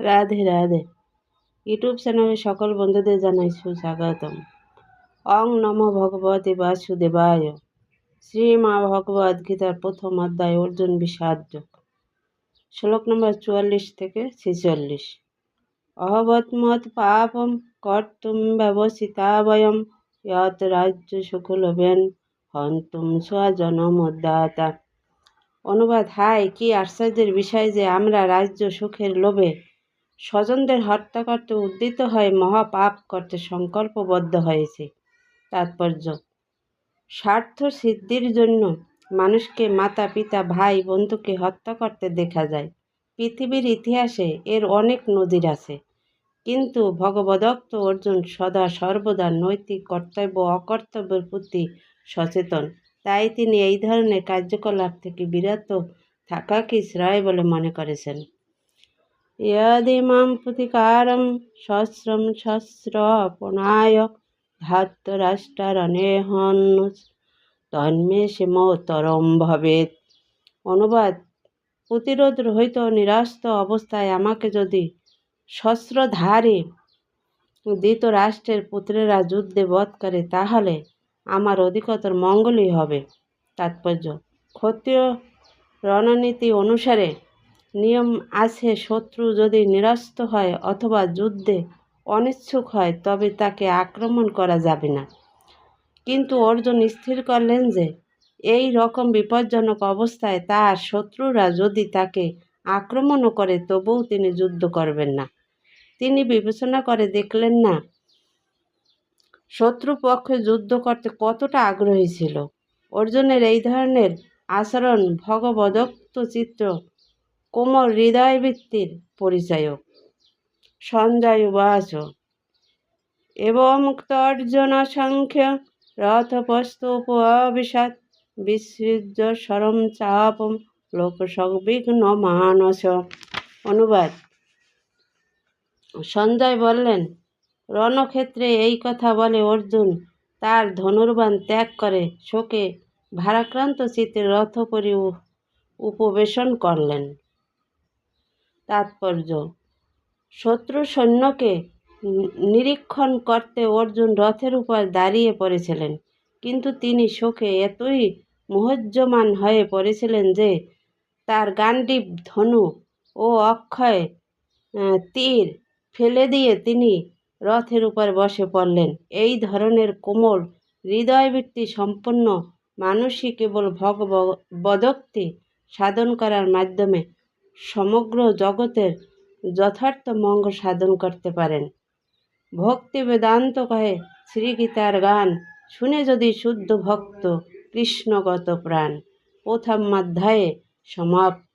Radhe Radhe. YouTube চ্যানেলে সকল বন্ধুদের জানাই সুস্বাগতম। অং নম ভগবতী বাসুদেবায়। শ্রীমা ভগবদ গীতার প্রথম অধ্যায়, অর্জুন বিষাদ যোগ। শ্লোক নম্বর চুয়াল্লিশ থেকে ছেচল্লিশ। অহবৎমত পাপম কর্তুম ব্যবসিতা বয়ম যত রাজ্য সুখলবেন হন্তুম স্বজনমোদ্দাতা অনুবাদ, হায়, কি আশ্চর্যের বিষয় যে আমরা রাজ্য সুখের লোভে স্বজনদের হত্যা করতে উদ্দিত হয়ে মহাপাপ করতে সংকল্পবদ্ধ হয়েছে। তাৎপর্য, স্বার্থ সিদ্ধির জন্য মানুষকে মাতা, পিতা, ভাই, বন্ধুকে হত্যা করতে দেখা যায়। পৃথিবীর ইতিহাসে এর অনেক নদীর আছে। কিন্তু ভগবদত্ত অর্জুন সদা সর্বদা নৈতিক কর্তব্য, অকর্তব্যের প্রতি সচেতন। তাই তিনি এই ধরনের কার্যকলাপ থেকে বিরত থাকাকে শ্রেয় বলে মনে করেছেন। ইয়দিমাং প্রতিকারম সহস্রম সহস্রপণায় ধাত্তরাষ্ট্রারণেহন তন্মে সেমতরম ভবেত অনুবাদ, প্রতিরোধ রহিত নিরাস্ত অবস্থায় আমাকে যদি সস্ত্রধারে দ্বিত রাষ্ট্রের পুত্রেরা যুদ্ধে বধ করে, তাহলে আমার অধিকতর মঙ্গলই হবে। তাৎপর্য, ক্ষত্রিয় রণনীতি অনুসারে নিয়ম আছে, শত্রু যদি নিরস্ত হয় অথবা যুদ্ধে অনিচ্ছুক হয়, তবে তাকে আক্রমণ করা যাবে না। কিন্তু অর্জুন স্থির করলেন যে, এই রকম বিপজ্জনক অবস্থায় তার শত্রুরা যদি তাকে আক্রমণও করে, তবুও তিনি যুদ্ধ করবেন না। তিনি বিবেচনা করে দেখলেন না শত্রুপক্ষে যুদ্ধ করতে কতটা আগ্রহী ছিল। অর্জুনের এই ধরনের আচরণ ভগবদত্ত চিত্র কোমল হৃদয়বৃত্তির পরিচায়ক। সঞ্জয় উবাচ। এবং অর্জুন সংখ্য রথপস্তোপবিশাৎ বিসৃজ্য সরম চাপম লোকসংবিঘ্ন মানস। অনুবাদ। সঞ্জয় বললেন, রণক্ষেত্রে এই কথা বলে অর্জুন তার ধনুর্বান ত্যাগ করে শোকে ভারাক্রান্ত চিত্তে রথ পরি উপবেশন করলেন। তাৎপর্য। শত্রু সৈন্যকে নিরীক্ষণ করতে অর্জুন রথের উপর দাঁড়িয়ে পড়েছিলেন। কিন্তু তিনি শোকে এতই মোহজ্জমান হয়ে পড়েছিলেন যে, তার গান্ডীব ধনু ও অক্ষয় তীর ফেলে দিয়ে তিনি রথের উপর বসে পড়লেন। এই ধরনের কোমল হৃদয়বৃত্তি সম্পন্ন মানুষই কেবল ভগবদক্তি সাধন করার মাধ্যমে সমগ্র জগতের যথার্থ মঙ্গল সাধন করতে পারেন। ভক্তি বেদান্ত কহে শ্রীগীতার গান, শুনে যদি শুদ্ধ ভক্ত কৃষ্ণগত প্রাণ। প্রথম অধ্যায়ে সমাপ্ত।